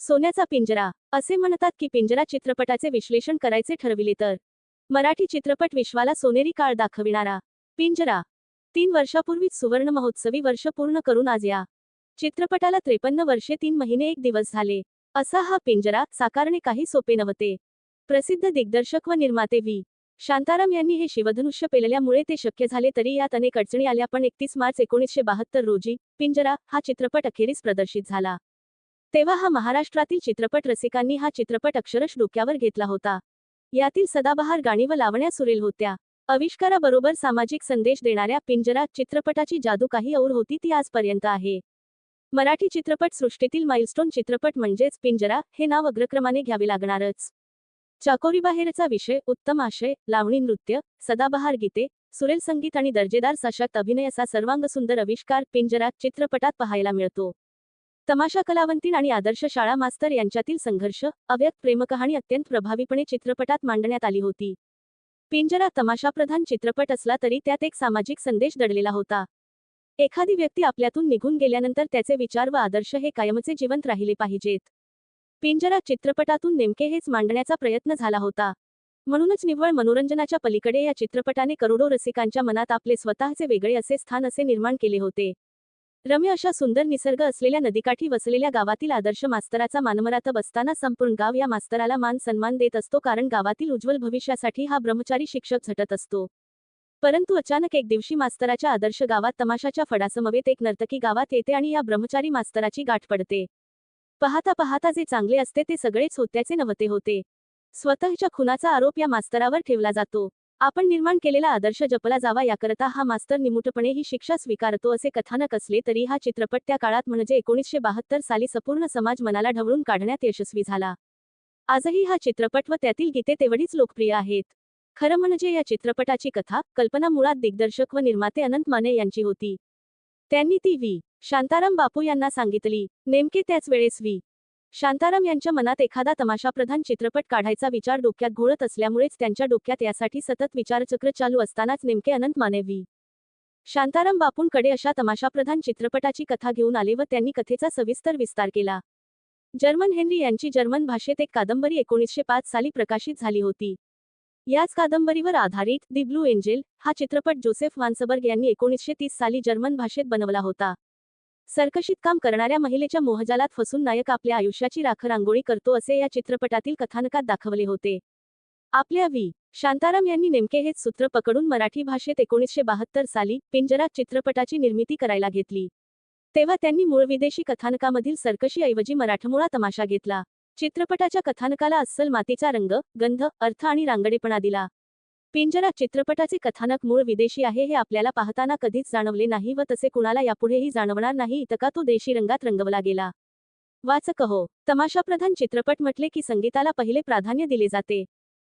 सोन्याचा पिंजरा असे म्हणतात की पिंजरा चित्रपटाचे विश्लेषण करायचे ठरविले तर. मराठी चित्रपट विश्वाला सोनेरी काळ दाखविणारा. पिंजरा. तीन वर्षापूर्वीच सुवर्ण महोत्सवी वर्ष पूर्ण करून आज या. चित्रपटाला त्रेपन्न वर्षे तीन महिने एक दिवस झाले. असा हा पिंजरा साकारणे काही सोपे नव्हते. प्रसिद्ध दिग्दर्शक व निर्माते व्ही. शांताराम यांनी हे शिवधनुष्य पेलल्यामुळे ते शक्य झाले तरी यात अनेक अडचणी आल्या पण एकतीस मार्च एकोणीसशे बहात्तर रोजी पिंजरा हा चित्रपट अखेरीस प्रदर्शित झाला. तेव्हा हा महाराष्ट्रातील चित्रपट रसिकांनी हा चित्रपट अक्षरश डोक्यावर घेतला होता. यातील सदाबहार गाणी व लावण्या सुरेल होत्या. आविष्काराबरोबर सामाजिक संदेश देणाऱ्या पिंजरा चित्रपटाची जादू काही और होती ती आजपर्यंत आहे. मराठी चित्रपट सृष्टीतील माइलस्टोन चित्रपट म्हणजेच पिंजरा हे नाव अग्रक्रमाने घ्यावे लागणारच. चाकोरीबाहेरचा विषय उत्तम आशय लावणी नृत्य सदाबहार गीते सुरेल संगीत आणि दर्जेदार सशक्त अभिनय असा सर्वांगसुंदर आविष्कार पिंजरा चित्रपटात पाहायला मिळतो. तमाशा कलावंतीण आणि आदर्श शाळा मास्तर यांच्यातील संघर्ष अव्यक्त प्रेमकहाणी अत्यंत प्रभावीपणे चित्रपटात मांडण्यात आली होती. पिंजरा तमाशाप्रधान चित्रपट असला तरी त्यात एक सामाजिक संदेश दडलेला होता. एखादी व्यक्ती आपल्यातून निघून गेल्यानंतर त्याचे विचार व आदर्श हे कायमचे जिवंत राहिले पाहिजेत. पिंजरा चित्रपटातून नेमके हेच मांडण्याचा प्रयत्न झाला होता. म्हणूनच निव्वळ मनोरंजनाच्या पलीकडे या चित्रपटाने करोडो रसिकांच्या मनात आपले स्वतःचे वेगळे असे स्थान असे निर्माण केले होते. रम्य अशा सुंदर निसर्ग असलेल्या नदीकाठी वसलेल्या गावातील आदर्श मास्तराचा मानमरातब असताना संपूर्ण गाव या मास्तराला मान सन्मान देत असतो कारण गावातील उज्ज्वल भविष्यासाठी हा ब्रह्मचारी शिक्षक झटत असतो. परंतु अचानक एक दिवशी मास्तराच्या आदर्श गावात तमाशाच्या फडासमवेत एक नर्तकी गावात येते आणि या ब्रह्मचारी मास्तराची गाठ पडते. पाहता पाहता जे चांगले असते ते सगळेच होत्याचे नव्हते होते. स्वतःच्या खुनाचा आरोप या मास्तरावर ठेवला जातो. आपण निर्माण केलेला आदर्श जपला जावा याकरता हा मास्तर निमुटपणे ही शिक्षा स्वीकारतो असे कथानक असले तरी हा चित्रपट त्या काळात म्हणजे एकोणीसशे बहात्तर साली संपूर्ण समाज मनाला ढवळून काढण्यात यशस्वी झाला. आजही हा चित्रपट व त्यातील गीते तेवढीच लोकप्रिय आहेत. खरं म्हणजे या चित्रपटाची कथा कल्पना मुळात दिग्दर्शक व निर्माते अनंत माने यांची होती. त्यांनी ती व्ही. शांताराम बापू यांना सांगितली नेमके त्याच वेळेस व्ही. शांताराम यांच्या मनात एखादा तमाशाप्रधान चित्रपट काढायचा विचार डोक्यात घोळत असल्यामुळेच त्यांच्या डोक्यात यासाठी सतत विचारचक्र चालू असतानाच नेमके अनंत मानेवी. शांताराम बापूंकडे अशा तमाशाप्रधान चित्रपटाची कथा घेऊन आले व त्यांनी कथेचा सविस्तर विस्तार केला. जर्मन हेनरी यांची जर्मन भाषेत एक कादंबरी एकोणीसशे पाच साली प्रकाशित झाली होती. याच कादंबरीवर आधारित दी ब्लू एंजेल हा चित्रपट जोसेफ वान्सबर्ग यांनी एकोणीसशे तीस साली जर्मन भाषेत बनवला होता. सरकशीत काम करणाऱ्या महिलेच्या मोहजालात फसून नायक आपल्या आयुष्याची राख रांगोळी करतो असे या चित्रपटातील कथानकात दाखवले होते. आपल्या व्ही. शांताराम यांनी नेमके हेच सूत्र पकडून मराठी भाषेत एकोणीसशे बहात्तर साली पिंजरा चित्रपटाची निर्मिती करायला घेतली. तेव्हा त्यांनी मूळ विदेशी कथानकामधील सरकशी ऐवजी मराठमोळा तमाशा घेतला. चित्रपटाच्या कथानकाला अस्सल मातीचा रंग गंध अर्थ आणि रांगडेपणा दिला. पिंजरा चित्रपटाचे कथानक मूळ विदेशी आहे हे आपल्याला पाहताना कधीच जाणवले नाही व तसे कुणाला यापुढेही जाणवणार नाही इतका तो देशी रंगात रंगवला गेला? वाचक हो तमाशाप्रधान चित्रपट म्हटले की संगीताला पहिले प्राधान्य दिले जाते.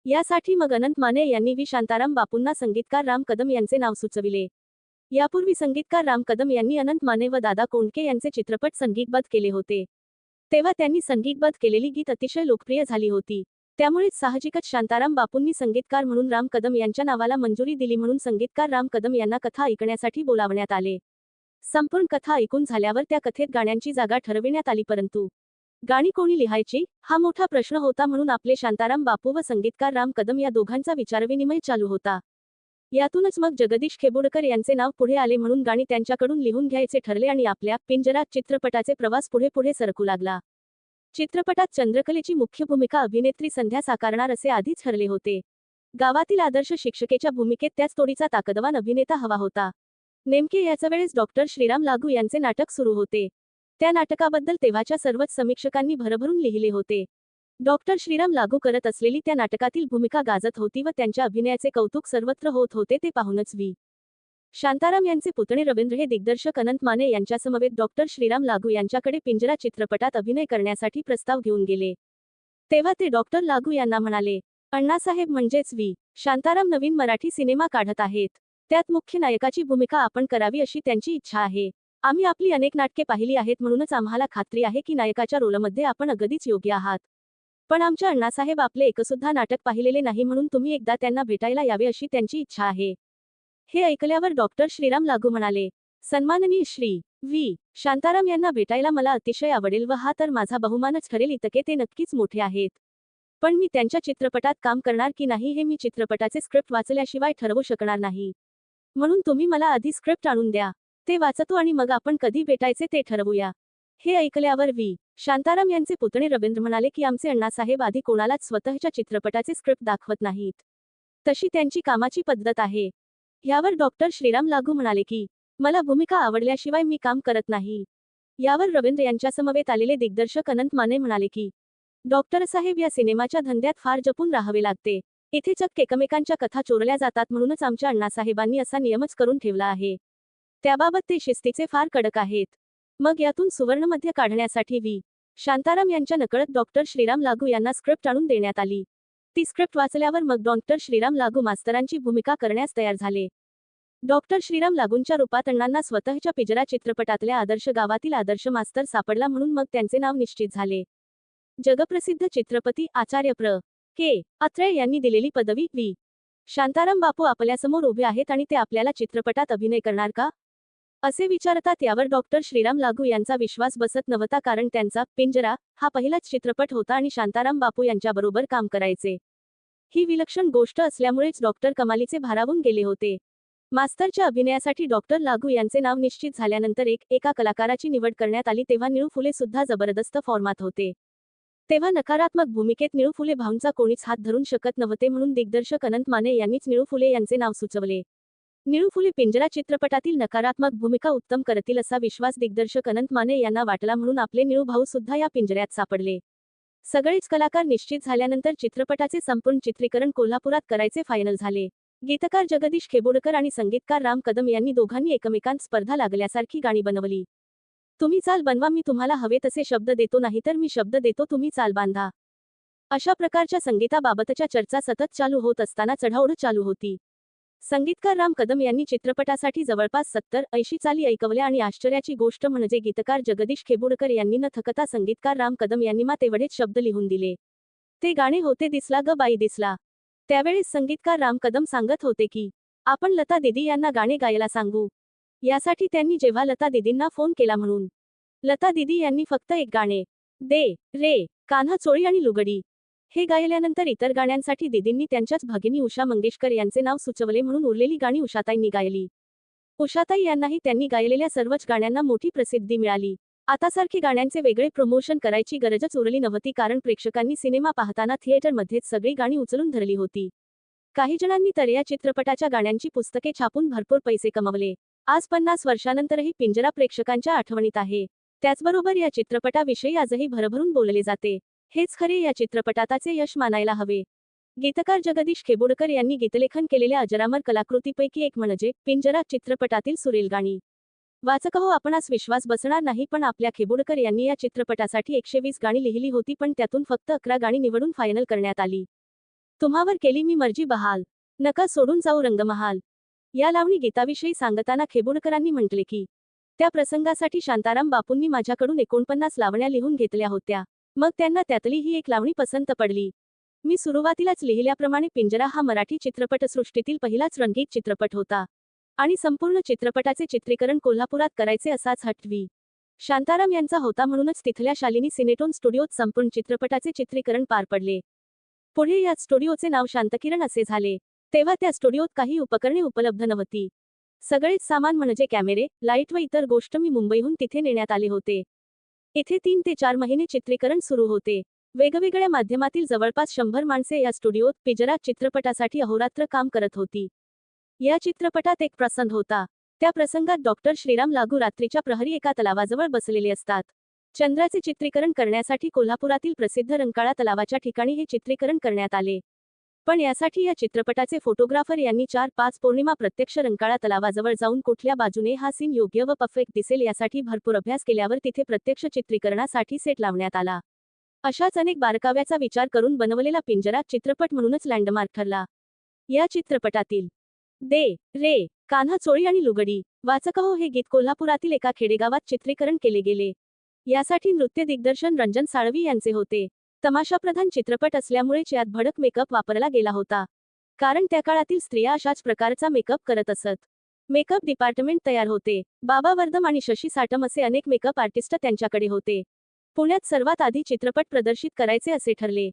यासाठी मग अनंत माने यांनी व्ही. शांताराम बापूंना संगीतकार राम कदम यांचे नाव सुचविले. यापूर्वी संगीतकार राम कदम यांनी अनंत माने व दादा कोंडके यांचे चित्रपट संगीतबद्ध केले होते. तेव्हा त्यांनी संगीतबद्ध केलेली गीत अतिशय लोकप्रिय झाली होती. त्यामुळेच साहजिकच शांताराम बापूंनी संगीतकार म्हणून राम कदम यांच्या नावाला मंजुरी दिली म्हणून संगीतकार राम कदम यांना कथा ऐकण्यासाठी बोलावण्यात आले. संपूर्ण कथा ऐकून झाल्यावर त्या कथेत गाण्यांची जागा ठरविण्यात आली परंतु गाणी कोणी लिहायची? हा मोठा प्रश्न होता म्हणून आपले शांताराम बापू व संगीतकार राम कदम या दोघांचा विचारविनिमय चालू होता. यातूनच मग जगदीश खेबोडकर यांचे नाव पुढे आले म्हणून गाणी त्यांच्याकडून लिहून घ्यायचे ठरले आणि आपल्या पिंजरात चित्रपटाचे प्रवास पुढे पुढे सरकू लागला. चित्रपटात चंद्रकलेची मुख्य भूमिका अभिनेत्री संध्या साकारणार असे आधीच ठरले होते. गावातील आदर्श शिक्षकेच्या भूमिकेत त्याच तोडीचा ताकदवान अभिनेता हवा होता. नेमके याच वेळेस डॉक्टर श्रीराम लागू यांचे नाटक सुरू होते. त्या नाटकाबद्दल तेव्हाच्या सर्वच समीक्षकांनी भरभरून लिहिले होते. डॉक्टर श्रीराम लागू करत असलेली त्या नाटकातील भूमिका गाजत होती व त्यांच्या अभिनयाचे कौतुक सर्वत्र होत होते ते पाहूनच व्ही शांताराम यांचे पुतणे रवींद्र हे दिग्दर्शक अनंत माने यांच्यासमवेत डॉक्टर श्रीराम लागू यांच्याकडे पिंजरा चित्रपटात अभिनय करण्यासाठी प्रस्ताव घेऊन गेले. तेव्हा ते डॉक्टर लागू यांना म्हणाले अण्णासाहेब म्हणजेच व्ही शांताराम नवीन मराठी सिनेमा काढत आहेत. त्यात मुख्य नायकाची भूमिका आपण करावी अशी त्यांची इच्छा आहे. आम्ही आपली अनेक नाटके पाहिली आहेत म्हणूनच आम्हाला खात्री आहे की नायकाच्या रोलमध्ये आपण अगदीच योग्य आहात. पण आमच्या अण्णासाहेब आपले एकसुद्धा नाटक पाहिलेले नाही म्हणून तुम्ही एकदा त्यांना भेटायला यावे अशी त्यांची इच्छा आहे. हे ऐकल्यावर डॉक्टर श्रीराम लागू म्हणाले. सन्माननीय श्री. व्ही. शांताराम यांना भेटायला मला अतिशय आवडेल व हा तर माझा बहुमानच ठरेल इतके ते नक्कीच मोठे आहेत. पण मी त्यांच्या चित्रपटात काम करणार की नाही हे मी चित्रपटाचे स्क्रिप्ट वाचल्याशिवाय ठरवू शकणार नाही. म्हणून तुम्ही मला आधी स्क्रिप्ट आणून द्या. ते वाचतो आणि मग आपण कधी भेटायचे ते ठरवूया. हे ऐकल्यावर व्ही. शांताराम यांचे पुतणे रवींद्र म्हणाले की आमचे अण्णासाहेब आधी कोणालाच स्वतःच्या चित्रपटाचे स्क्रिप्ट दाखवत नाहीत. तशी त्यांची कामाची पद्धत आहे. यावर डॉक्टर श्रीराम लागू म्हणाले की मला भूमिका आवडल्याशिवाय मी काम करत नाही. यावर रवींद्र यांच्या समवेत आलेले दिग्दर्शक अनंत माने म्हणाले की डॉक्टर साहेब या सिनेमाच्या धंद्यात फार जपून राहावे लागते. इथे चक्क एकमेकांच्या कथा चोरल्या जातात म्हणूनच आमच्या अण्णासाहेबांनी असा नियमच करून ठेवला आहे. त्याबाबत ते शिस्तीचे फार कडक आहेत. मग यातून सुवर्णमध्य काढण्यासाठी व्ही. शांताराम यांच्या नकळत डॉक्टर श्रीराम लागू यांना स्क्रिप्ट आणून देण्यात आली. ती स्क्रिप्ट वाचल्यावर मग डॉक्टर श्रीराम लागू मास्तरांची भूमिका करण्यास तयार झाले. डॉक्टर श्रीराम लागूंच्या रूपात अण्णांना स्वतःच्या पिजरा चित्रपटातल्या आदर्श गावातील आदर्श मास्तर सापडला म्हणून मग त्यांचे नाव निश्चित झाले. जगप्रसिद्ध चित्रपती आचार्य प्र. के. अत्रे यांनी दिलेली पदवी व्ही. शांताराम बापू आपल्यासमोर उभे आहेत आणि ते आपल्याला चित्रपटात अभिनय करणार का? असे विचारतात यावर डॉक्टर श्रीराम लागू यांचा विश्वास बसत नव्हता कारण त्यांचा पिंजरा हा पहिलाच चित्रपट होता आणि शांताराम बापू यांच्याबरोबर काम करायचे. ही विलक्षण गोष्ट असल्यामुळेच डॉक्टर कमालीचे भारावून गेले होते. मास्तरच्या अभिनयासाठी डॉक्टर लागू यांचे नाव निश्चित झाल्यानंतर एक एका कलाकाराची निवड करण्यात आली तेव्हा निळू फुले सुद्धा जबरदस्त फॉर्मात होते. तेव्हा नकारात्मक भूमिकेत निळू फुले भाऊंचा कोणीच हात धरून शकत नव्हते म्हणून दिग्दर्शक अनंत माने यांनीच निळू फुले यांचे नाव सुचवले. निळू फुले पिंजरा चित्रपटातील नकारात्मक भूमिका उत्तम करतील असा विश्वास दिग्दर्शक अनंत माने यांना वाटला म्हणून आपले निळू भाऊ सुद्धा या पिंजऱ्यात सापडले. सगळेच कलाकार निश्चित झाल्यानंतर चित्रपटाचे संपूर्ण चित्रीकरण कोल्हापुरात करायचे फायनल झाले. गीतकार जगदीश खेबोडकर आणि संगीतकार राम कदम यांनी दोघांनी एकमेकांत स्पर्धा लागल्यासारखी गाणी बनवली. तुम्ही चाल बनवा मी तुम्हाला हवे तसे शब्द देतो नाही तर मी शब्द देतो तुम्ही चाल बांधा. अशा प्रकारच्या संगीताबाबतच्या चर्चा सतत चालू होत असताना चढाओढ चालू होती. संगीतकार राम कदम यांनी चित्रपटासाठी जवळपास सत्तर ऐंशी चाली ऐकवल्या आणि आश्चर्याची गोष्ट म्हणजे गीतकार जगदीश खेबुडकर यांनी न थकता संगीतकार राम कदम यांनी मा तेवढेच शब्द लिहून दिले. ते गाणे होते दिसला ग बाई दिसला. त्यावेळेस संगीतकार राम कदम सांगत होते की आपण लता दिदी यांना गाणे गायला सांगू. यासाठी त्यांनी जेव्हा लता दिदींना फोन केला म्हणून. लता दिदी यांनी फक्त एक गाणे दे रे कान्हा चोळी आणि लुगडी. हे गायल्यानंतर इतर गाण्यांसाठी दिदींनी त्यांच्याच भगिनी उषा मंगेशकर यांचे नाव सुचवले म्हणून उरलेली गाणी उषाताईंनी गायली. उषाताई यांनाही त्यांनी गायलेल्या सर्वच गाण्यांना मोठी प्रसिद्धी मिळाली. आतासारखी गाण्यांचे वेगळे प्रमोशन करायची गरजच उरली नव्हती कारण प्रेक्षकांनी सिनेमा पाहताना थिएटरमध्येच सगळी गाणी उचलून धरली होती. काही जणांनी तर या चित्रपटाच्या गाण्यांची पुस्तके छापून भरपूर पैसे कमवले. आज पन्नास वर्षानंतरही पिंजरा प्रेक्षकांच्या आठवणीत आहे. त्याचबरोबर या चित्रपटाविषयी आजही भरभरून बोलले जाते. हेच खरे या चित्रपटाचे यश मानायला हवे. गीतकार जगदीश खेबुडकर यांनी गीतलेखन केलेल्या अजरामर कलाकृतीपैकी एक म्हणजे पिंजरा चित्रपटातील सुरेल गाणी. वाचक हो आपणास विश्वास बसणार नाही पण आपल्या खेबुडकर यांनी या चित्रपटासाठी एकशे वीस गाणी लिहिली होती पण त्यातून फक्त अकरा गाणी निवडून फायनल करण्यात आली. तुम्हावर केली मी मर्जी बहाल. नका सोडून जाऊ रंगमहाल. या लावणी गीताविषयी सांगताना खेबुडकरांनी म्हटले की त्या प्रसंगासाठी शांताराम बापूंनी माझ्याकडून एकोणपन्नास लावण्या लिहून घेतल्या होत्या. मग त्यांना त्यातली ही एक लावणी पसंत पडली. मी सुरुवातीलाच लिहिल्याप्रमाणे पिंजरा हा मराठी चित्रपटसृष्टीतील पहिलाच रंगीत चित्रपट होता. आणि संपूर्ण चित्रपटाचे चित्रीकरण कोल्हापुरात करायचे असाच हटवी. शांताराम यांचा होता म्हणूनच तिथल्या शालिनी सिनेटोन स्टुडिओत संपूर्ण चित्रपटाचे चित्रीकरण पार पडले. पुढे या स्टुडिओचे नाव शांतकिरण असे झाले. तेव्हा त्या स्टुडिओत काही उपकरणे उपलब्ध नव्हती. सगळेच सामान म्हणजे कॅमेरे लाइट व इतर गोष्ट मी मुंबईहून तिथे नेण्यात आले होते. येथे तीन ते चार महिने चित्रीकरण सुरू होते. वेगवेगळ्या माध्यमातील जवळपास शंभर माणसे या स्टुडिओत पिजरा चित्रपटासाठी अहोरात्र काम करत होती. या चित्रपटात एक प्रसंग होता. त्या प्रसंगात डॉक्टर श्रीराम लागू रात्रीच्या प्रहरी एका तलावाजवळ बसलेले असतात. चंद्राचे चित्रीकरण करण्यासाठी कोल्हापुरातील प्रसिद्ध रंकाळा तलावाच्या ठिकाणी हे चित्रीकरण करण्यात आले. पण यासाठी या चित्रपटाचे फोटोग्राफर यांनी चार पाच पौर्णिमा प्रत्यक्ष रंकाळा तलावाजवळ जाऊन कुठल्या बाजूने हा सीन योग्य व परफेक्ट दिसेल यासाठी भरपूर अभ्यास केल्यावर तिथे प्रत्यक्ष चित्रीकरणासाठी सेट लावण्यात आला. अशाच अनेक बारकाव्याचा विचार करून बनवलेला पिंजरा चित्रपट म्हणूनच लँडमार्क ठरला. या चित्रपटातील दे रे कान्हा चोळी आणि लुगडी वाचकहो हे गीत कोल्हापुरातील एका खेडेगावात चित्रीकरण केले गेले. यासाठी नृत्य दिग्दर्शन रंजन साळवी यांचे होते. तमाशाप्रधान चित्रपट असल्यामुळेच यात भडक मेकअप वापरला गेला होता. कारण त्या काळातील स्त्रिया अशाच प्रकारचा मेकअप करत असत. मेकअप डिपार्टमेंट तयार होते. बाबा वर्दम आणि शशी साटम असे अनेक मेकअप आर्टिस्ट त्यांच्याकडे होते. पुण्यात सर्वात आधी चित्रपट प्रदर्शित करायचे असे ठरले.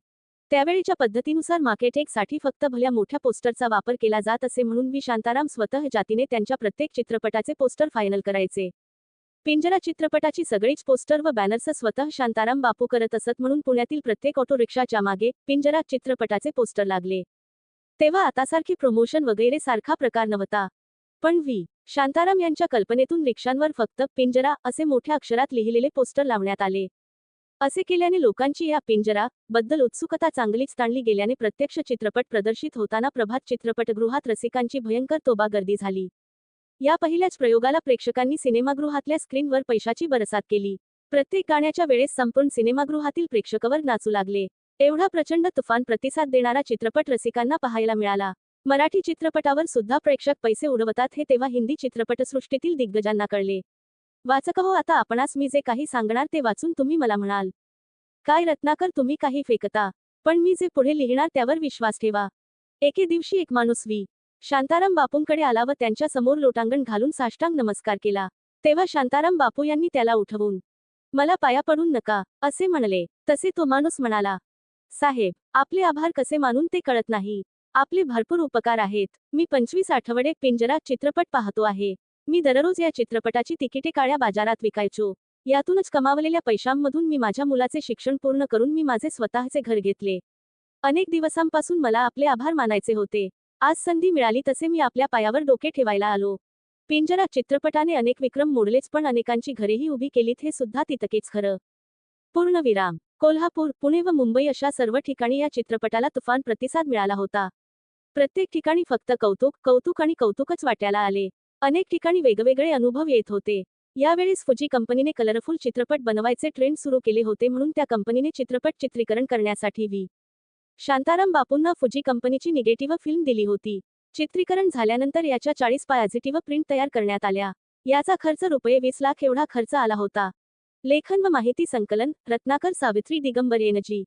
त्यावेळीच्या पद्धतीनुसार मार्केटेकसाठी फक्त भल्या मोठ्या पोस्टरचा वापर केला जात असे म्हणून वी शांताराम स्वतः जातीने त्यांच्या प्रत्येक चित्रपटाचे पोस्टर फायनल करायचे. पिंजरा चित्रपटाची सगळीच पोस्टर व बॅनर्स स्वतः शांताराम बापू करत असत म्हणून पुण्यातील प्रत्येक ऑटो रिक्षाच्या मागे पिंजरा चित्रपटाचे पोस्टर लागले. तेव्हा आतासारखी प्रमोशन वगैरे सारखा प्रकार नव्हता. पण व्ही. शांताराम यांच्या कल्पनेतून रिक्षांवर फक्त पिंजरा असे मोठ्या अक्षरात लिहिलेले पोस्टर लावण्यात आले. असे केल्याने लोकांची या पिंजरा बद्दल उत्सुकता चांगलीच ताणली गेल्याने प्रत्यक्ष चित्रपट प्रदर्शित होताना प्रभात चित्रपटगृहात रसिकांची भयंकर तोबा गर्दी झाली. या पहिल्याच प्रयोगाला प्रेक्षकांनी सिनेमागृहातल्या स्क्रीनवर पैशाची बरसात केली. प्रत्येक गाण्याच्या वेळेस संपूर्ण सिनेमागृहातील प्रेक्षकवर नाचू लागले. एवढा प्रचंड तुफान प्रतिसाद देणारा चित्रपट रसिकांना पाहायला मिळाला. मराठी चित्रपटावर सुद्धा प्रेक्षक पैसे उडवतात हे तेव्हा हिंदी चित्रपटसृष्टीतील दिग्गजांना कळले. वाचक हो आता आपणास मी जे काही सांगणार ते वाचून तुम्ही मला म्हणाल. काय रत्नाकर तुम्ही काही फेकता. पण मी जे पुढे लिहिणार त्यावर विश्वास ठेवा. एके दिवशी एक माणूस वी. शांताराम बापूंकडे आला व त्यांच्यासमोर लोटांगण घालून साष्टांग नमस्कार केला. तेव्हा शांताराम बापू यांनी त्याला उठवून मला पाया पडून नका असे म्हणले. तसे तो माणूस म्हणाला साहेब आपले आभार कसे मानून ते कळत नाही. आपले भरपूर उपकार आहेत. मी पंचवीस आठवडे पिंजरा चित्रपट पाहतो आहे. मी दररोज या चित्रपटाची तिकिटे काळ्या बाजारात विकायचो. यातूनच कमावलेल्या पैशांमधून मी माझ्या मुलाचे शिक्षण पूर्ण करून मी माझे स्वतःचे घर घेतले. अनेक दिवसांपासून मला आपले आभार मानायचे होते. आज संधी मिळाली तसे मी आपल्या पायावर डोके ठेवायला आलो. पिंजरा चित्रपटाने अनेक विक्रम मोडलेच पण अनेकांची घरेही उभी केलीत हे सुद्धा तितकेच खरं. पूर्णविराम कोल्हापूर पुणे व मुंबई अशा सर्व ठिकाणी या चित्रपटाला तुफान प्रतिसाद मिळाला होता. प्रत्येक ठिकाणी फक्त कौतुक कौतुक आणि कौतुकच वाट्याला आले. अनेक ठिकाणी वेगवेगळे अनुभव येत होते. यावेळेस फुजी कंपनीने कलरफुल चित्रपट बनवायचे ट्रेंड सुरू केले होते म्हणून त्या कंपनीने चित्रपट चित्रीकरण करण्यासाठी व्ही शांताराम बापूंना फुजी कंपनीची निगेटिव्ह फिल्म दिली होती. चित्रीकरण झाल्यानंतर याच्या चाळीस पॉझिटिव्ह प्रिंट तयार करण्यात आल्या. याचा खर्च रुपये वीस लाख एवढा खर्च आला होता. लेखन व माहिती संकलन रत्नाकर सावित्री दिगंबर येनजी